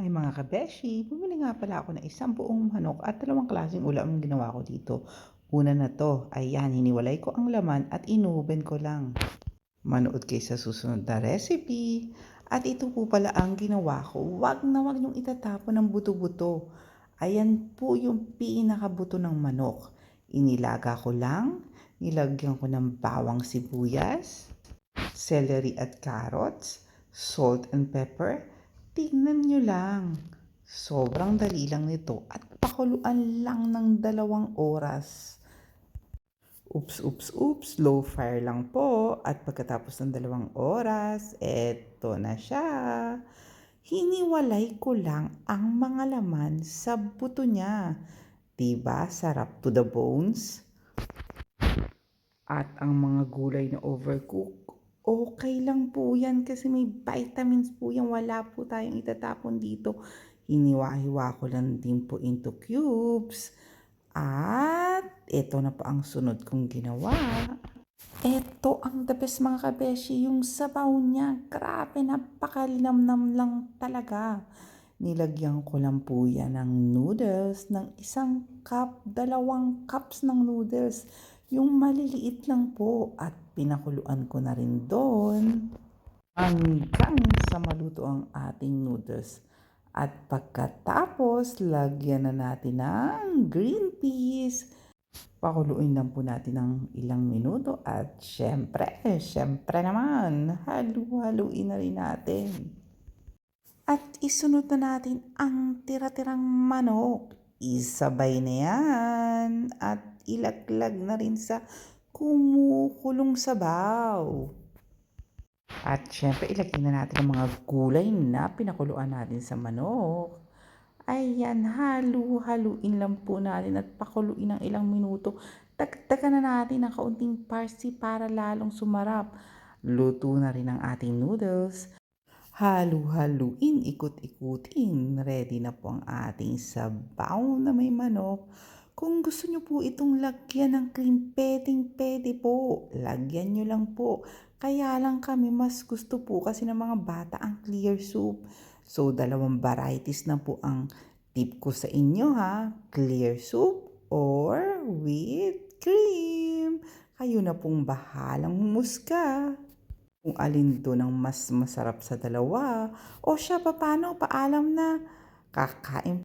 Ay mga kabeshi, bumili nga pala ako ng isang buong manok at dalawang klaseng ulam ang ginawa ko dito. Una na to, ayan, hiniwalay ko ang laman at inuben ko lang. Manood kayo sa susunod na recipe. At ito po pala ang ginawa ko. Huwag na huwag niyong itatapon ng buto-buto. Ayan po yung pinakabuto ng manok. Inilaga ko lang, nilagyan ko ng bawang sibuyas, celery at carrots, salt and pepper. Tingnan nyo lang. Sobrang dali lang nito at pakuluan lang ng dalawang oras. Oops, oops, oops, low fire lang po. At pagkatapos ng dalawang oras, eto na siya. Hiniwalay ko lang ang mga laman sa buto niya. Diba? Sarap to the bones. At ang mga gulay na overcook, okay lang po yan kasi may vitamins po yan. Wala po tayong itatapon dito. Hiniwa-hiwa ko lang din po into cubes. At ito na po ang sunod kong ginawa. Ito ang the best mga kabeshi, yung sabaw niya. Grabe, napakalinamnam lang talaga. Nilagyan ko lang po yan ng noodles, ng isang cup, dalawang cups ng noodles. Yung maliliit lang po at pinakuluan ko na rin doon hanggang sa maluto ang ating noodles. At pagkatapos, lagyan na natin ng green peas. Pakuluin lang po natin ng ilang minuto at syempre, syempre naman, halu-haluin na rin natin. At isunod na natin ang tira-tirang manok. Isabay na yan at ilaglag na rin sa kumukulong sabaw. At syempre, ilagay na natin ang mga gulay na pinakuluan natin sa manok. Ayan, halu-haluin lang po natin at pakuluin ng ilang minuto. Dagdagan na natin ng kaunting parsley para lalong sumarap. Luto na rin ang ating noodles. Halu-haluin, ikot-ikutin. Ready na po ang ating sabaw na may manok. Kung gusto nyo po itong lagyan ng cream, pwedeng pwede po. Lagyan nyo lang po. Kaya lang kami mas gusto po kasi ng mga bata ang clear soup. So, dalawang varieties na po ang tip ko sa inyo ha. Clear soup or with cream. Kayo na pong bahalang humusga. Kung alin doon ang mas masarap sa dalawa. O siya, paano? Paalam na. Kakain